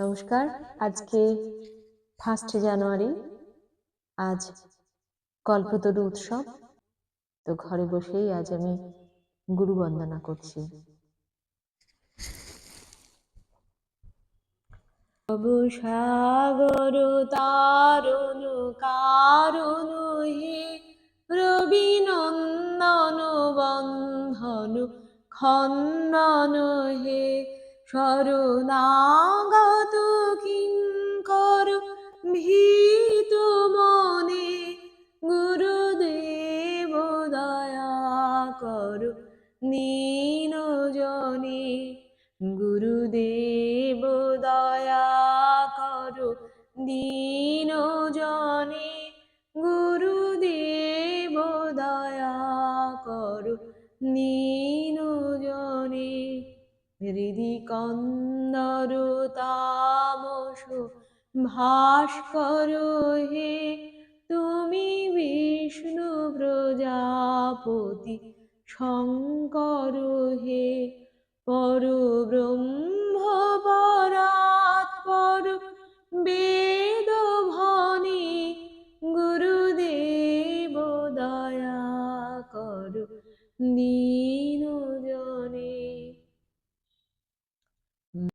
নমস্কার। আজকে first January আজ কল্পতরু উৎসব। তো ঘরে বসেই আজ আমি গুরু বন্দনা করছি। সাগর তারুণ কারুণ হে, রবি নন্দন বন্ধন খন্দন হে, শরণাগত নীন জনে গুরুদেব দয়া কর। দীন জনে গুরুদেব দয়া কর। নীন জনে হৃদি কন্দর তামস, ভাস্কর হে, তুমি বিষ্ণু প্রজাপতি। শঙ্কর হে পরব্রহ্ম পরাত পর বেদ ভনে গুরুদেব দয়া করু। নী